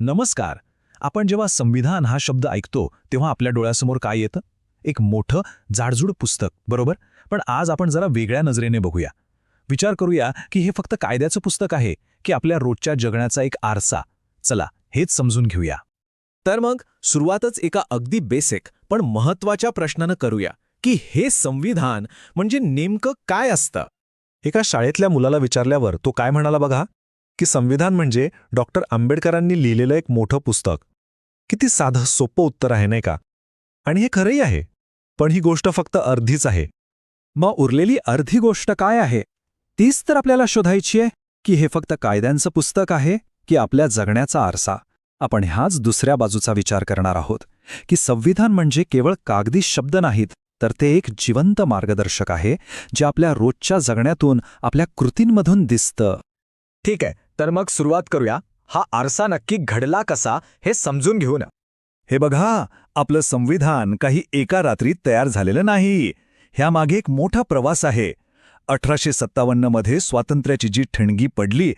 नमस्कार. आपण जेव्हा संविधान हा शब्द ऐकतो तेव्हा आपल्या डोळ्यासमोर काय येतं? एक मोठं जाडजूड पुस्तक बरोबर? पण आज आपण जरा वेगळ्या नजरेने बघूया. विचार करूया की हे फक्त कायद्याचं पुस्तक आहे की आपल्या रोजच्या जगण्याचा एक आरसा? चला हेच समजून घेऊया. तर मग सुरुवातच एका अगदी बेसिक पण महत्त्वाच्या प्रश्नानं करूया की हे संविधान म्हणजे नेमकं काय असतं? एका शाळेतल्या मुलाला विचारल्यावर तो काय म्हणाला बघा? की संविधान म्हणजे डॉक्टर आंबेडकरांनी लिहिलेलं एक मोठं पुस्तक. किती साधं सोपं उत्तर आहे नाही का? आणि हे खरंही आहे पण ही गोष्ट फक्त अर्धीच आहे. मग उरलेली अर्धी गोष्ट काय आहे? तीच तर आपल्याला शोधायची आहे की हे फक्त कायद्यांचं पुस्तक आहे की आपल्या जगण्याचा आरसा? आपण ह्याच दुसऱ्या बाजूचा विचार करणार आहोत की संविधान म्हणजे केवळ कागदी शब्द नाहीत तर ते एक जिवंत मार्गदर्शक आहे जे आपल्या रोजच्या जगण्यातून आपल्या कृतींमधून दिसतं. ठीक आहे तर मग सुरुवात करूया. हा आरसा नक्की घडला कसा हे समजून घेऊ ना हे बघा आपलं संविधान काही एका रात्रीत तयार झालेलं नाही. ह्यामागे एक मोठा प्रवास आहे. अठराशे सत्तावन्नमध्ये स्वातंत्र्याची जी ठिणगी पडली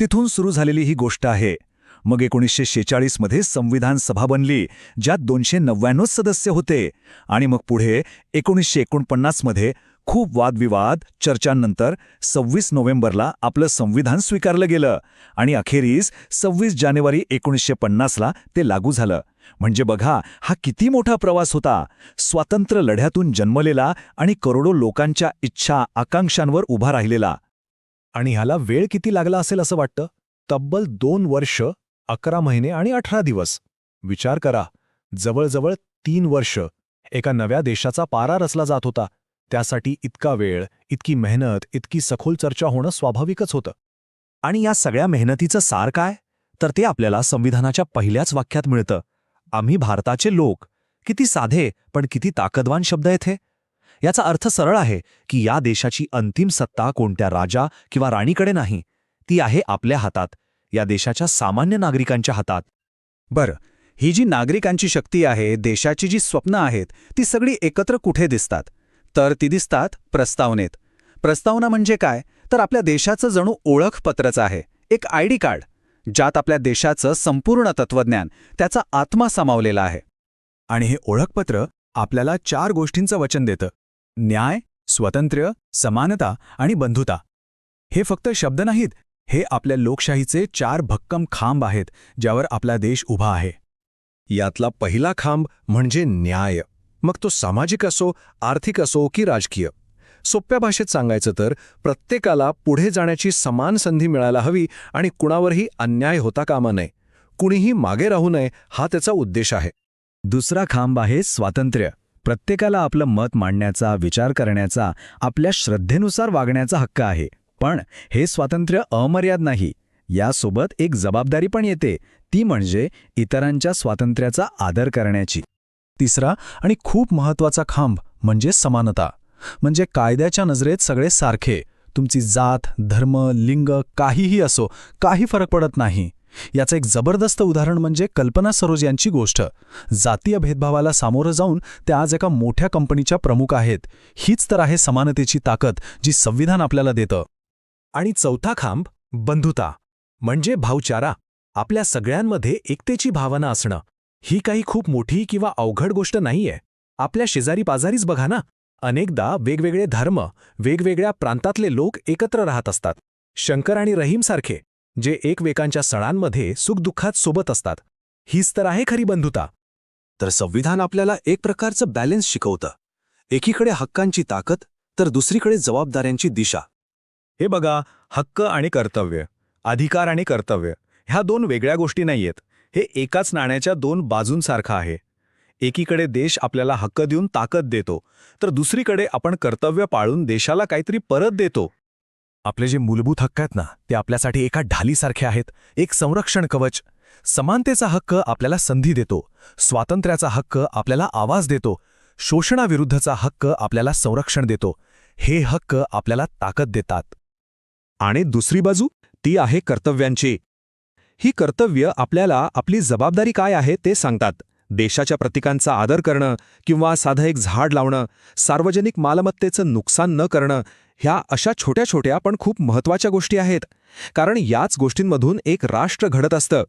तिथून सुरू झालेली ही गोष्ट आहे. मग एकोणीसशे शेचाळीसमध्ये संविधान सभा बनली ज्यात दोनशे नव्याण्णव सदस्य होते. आणि मग पुढे एकोणीसशे एकोणपन्नासमध्ये खूप वादविवाद चर्चांनंतर सव्वीस नोव्हेंबरला आपलं संविधान स्वीकारलं गेलं आणि अखेरीस सव्वीस जानेवारी एकोणीसशे पन्नासला ते लागू झालं. म्हणजे बघा हा किती मोठा प्रवास होता. स्वातंत्र्य लढ्यातून जन्मलेला आणि करोडो लोकांच्या इच्छा आकांक्षांवर उभा राहिलेला. आणि ह्याला वेळ किती लागला असेल असं वाटतं? तब्बल दोन वर्ष अकरा महिने आणि अठरा दिवस. विचार करा. जवळजवळ तीन वर्ष. एका नव्या देशाचा पारा रचला जात होता. त्यासाठी इतका वेळ इतकी मेहनत इतकी सखोल चर्चा होणं स्वाभाविकच होतं. आणि या सगळ्या मेहनतीचं सार काय? तर ते आपल्याला संविधानाच्या पहिल्याच वाक्यात मिळतं. आम्ही भारताचे लोक. किती साधे पण किती ताकदवान शब्द आहेत हे? याचा अर्थ सरळ आहे की या देशाची अंतिम सत्ता कोणत्या राजा किंवा राणीकडे नाही. ती आहे आपल्या हातात. या देशाच्या सामान्य नागरिकांच्या हातात. बरं. ही जी नागरिकांची शक्ती आहे देशाची जी स्वप्न आहेत ती सगळी एकत्र कुठे दिसतात? तर ती दिसतात प्रस्तावनेत. प्रस्तावना म्हणजे काय? तर आपल्या देशाचं जणू ओळखपत्रच आहे. एक आय डी कार्ड ज्यात आपल्या देशाचं संपूर्ण तत्वज्ञान त्याचा आत्मा सामावलेला आहे. आणि हे ओळखपत्र आपल्याला चार गोष्टींचं वचन देतं. न्याय स्वातंत्र्य समानता आणि बंधुता. हे फक्त शब्द नाहीत हे आपल्या लोकशाहीचे चार भक्कम खांब आहेत ज्यावर आपला देश उभा आहे. यातला पहिला खांब म्हणजे न्याय. मग तो सामाजिक असो आर्थिक असो की राजकीय. सोप्या भाषेत सांगायचं तर प्रत्येकाला पुढे जाण्याची समान संधी मिळायला हवी आणि कुणावरही अन्याय होता कामा नये. कुणीही मागे राहू नये हा त्याचा उद्देश आहे. दुसरा खांब आहे स्वातंत्र्य. प्रत्येकाला आपलं मत मांडण्याचा विचार करण्याचा आपल्या श्रद्धेनुसार वागण्याचा हक्क आहे. पण हे स्वातंत्र्य अमर्याद नाही. यासोबत एक जबाबदारी पण येते. ती म्हणजे इतरांच्या स्वातंत्र्याचा आदर करण्याची. तिसरा आणि खूप महत्त्वाचा खांब म्हणजे समानता. म्हणजे कायद्याच्या नजरेत सगळे सारखे. तुमची जात धर्म लिंग काहीही असो काही फरक पडत नाही. याचं एक जबरदस्त उदाहरण म्हणजे कल्पना सरोज यांची गोष्ट. जातीय भेदभावाला सामोरं जाऊन त्या आज एका मोठ्या कंपनीच्या प्रमुख आहेत. हीच तर आहे समानतेची ताकद जी संविधान आपल्याला देतं. आणि चौथा खांब बंधुता. म्हणजे भाऊचारा. आपल्या सगळ्यांमध्ये एकतेची भावना असणं. ही काही खूप मोठी किंवा अवघड गोष्ट नाहीये. आपल्या शेजारी पाजारीच बघा ना. अनेकदा वेगवेगळे धर्म वेगवेगळ्या प्रांतातले लोक एकत्र राहत असतात. शंकर आणि रहीमसारखे जे एकमेकांच्या सणांमध्ये सुखदुःखात सोबत असतात. हीच तर आहे खरी बंधुता. तर संविधान आपल्याला एक प्रकारचं बॅलेन्स शिकवतं. एकीकडे हक्कांची ताकद तर दुसरीकडे जबाबदाऱ्यांची दिशा. हे बघा हक्क आणि कर्तव्य अधिकार आणि कर्तव्य ह्या दोन वेगळ्या गोष्टी नाहीयेत. हे एकाच नाण्याच्या दोन बाजूंसारखं आहे. एकीकडे देश आपल्याला हक्क देऊन ताकद देतो तर दुसरीकडे आपण कर्तव्य पाळून देशाला काहीतरी परत देतो. आपले जे मूलभूत हक्क आहेत ना ते आपल्यासाठी एका ढालीसारखे आहेत एक संरक्षण कवच. समानतेचा हक्क आपल्याला संधी देतो स्वातंत्र्याचा हक्क आपल्याला आवाज देतो शोषणाविरुद्धचा हक्क आपल्याला संरक्षण देतो हे हक्क आपल्याला ताकद देतात. आणि दुसरी बाजू ती आहे कर्तव्यांची. ही कर्तव्य आपल्याला आपली जबाबदारी काय आहे ते सांगतात. देशाच्या प्रतीकांचा आदर करणं किंवा साधं एक झाड लावणं सार्वजनिक मालमत्तेचं नुकसान न करणं ह्या अशा छोट्या छोट्या पण खूप महत्त्वाच्या गोष्टी आहेत. कारण याच गोष्टींमधून एक राष्ट्र घडत असतं.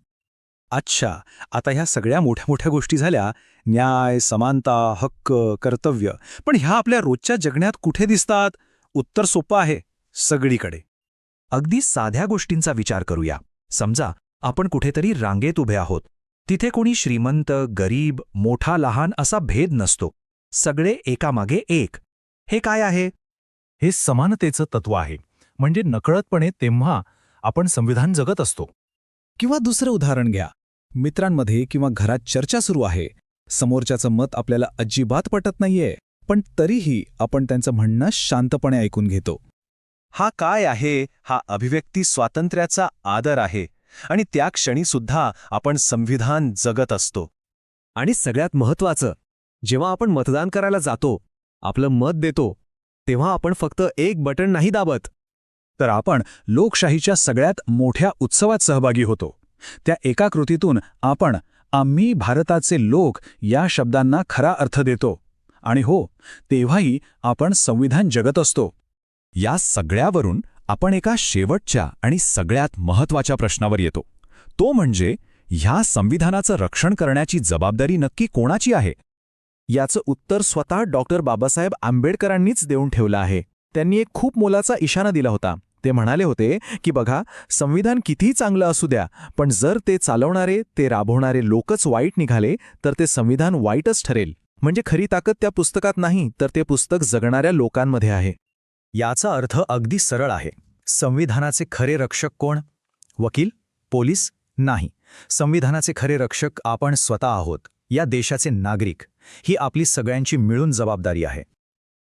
अच्छा आता ह्या सगळ्या मोठ्या मोठ्या गोष्टी झाल्या. न्याय समानता हक्क कर्तव्य. पण ह्या आपल्या रोजच्या जगण्यात कुठे दिसतात? उत्तर सोपं आहे सगळीकडे. अगदी साध्या गोष्टींचा विचार करूया. समजा आपण कुठेतरी रांगेत उभे आहोत. तिथे कोणी श्रीमंत गरीब मोठा लहान असा भेद नसतो. सगळे एकामागे एक. हे काय आहे? हे समानतेचं तत्व आहे. म्हणजे नकळतपणे तेव्हा आपण संविधान जगत असतो. किंवा दुसरं उदाहरण घ्या. मित्रांमध्ये किंवा घरात चर्चा सुरू आहे. समोरच्याचं मत आपल्याला अजिबात पटत नाहीये. पण तरीही आपण त्यांचं म्हणणं शांतपणे ऐकून घेतो. हा काय आहे? हा अभिव्यक्ती स्वातंत्र्याचा आदर आहे. आणि त्या क्षणी सुद्धा आपण संविधान जगत असतो. आणि सगळ्यात महत्वाचं जेव्हा आपण मतदान करायला जातो आपलं मत देतो तेव्हा आपण फक्त एक बटन नाही दाबत. तर आपण लोकशाहीच्या सगळ्यात मोठ्या उत्सवात सहभागी होतो. त्या एका कृतीतून आपण आम्ही भारताचे लोक या शब्दांना खरा अर्थ देतो. आणि हो तेव्हाही आपण संविधान जगत असतो. या सगळ्यावरून आपण एका शेवटच्या आणि सगळ्यात महत्त्वाच्या प्रश्नावर येतो. तो म्हणजे ह्या संविधानाचं रक्षण करण्याची जबाबदारी नक्की कोणाची आहे? याचं उत्तर स्वतः डॉक्टर बाबासाहेब आंबेडकरांनीच देऊन ठेवलं आहे. त्यांनी एक खूप मोलाचा इशारा दिला होता. ते म्हणाले होते की बघा संविधान कितीही चांगलं असू द्या पण जर ते चालवणारे ते राबवणारे लोकच वाईट निघाले तर ते संविधान वाईटच ठरेल. म्हणजे खरी ताकद त्या पुस्तकात नाही तर ते पुस्तक जगणाऱ्या लोकांमध्ये आहे. याचा अर्थ अगदी सरळ आहे. संविधानाचे खरे रक्षक कोण? वकील? पोलीस? नाही. संविधानाचे खरे रक्षक आपण स्वतः आहोत. या देशाचे नागरिक. ही आपली सगळ्यांची मिळून जबाबदारी आहे.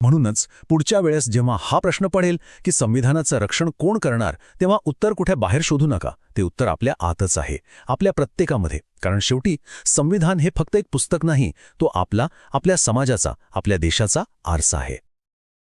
म्हणूनच पुढच्या वेळेस जेव्हा हा प्रश्न पडेल की संविधानाचं रक्षण कोण करणार तेव्हा उत्तर कुठे बाहेर शोधू नका. ते उत्तर आपल्या आतच आहे. आपल्या प्रत्येकामध्ये. कारण शेवटी संविधान हे फक्त एक पुस्तक नाही तो आपला आपल्या समाजाचा आपल्या देशाचा आरसा आहे.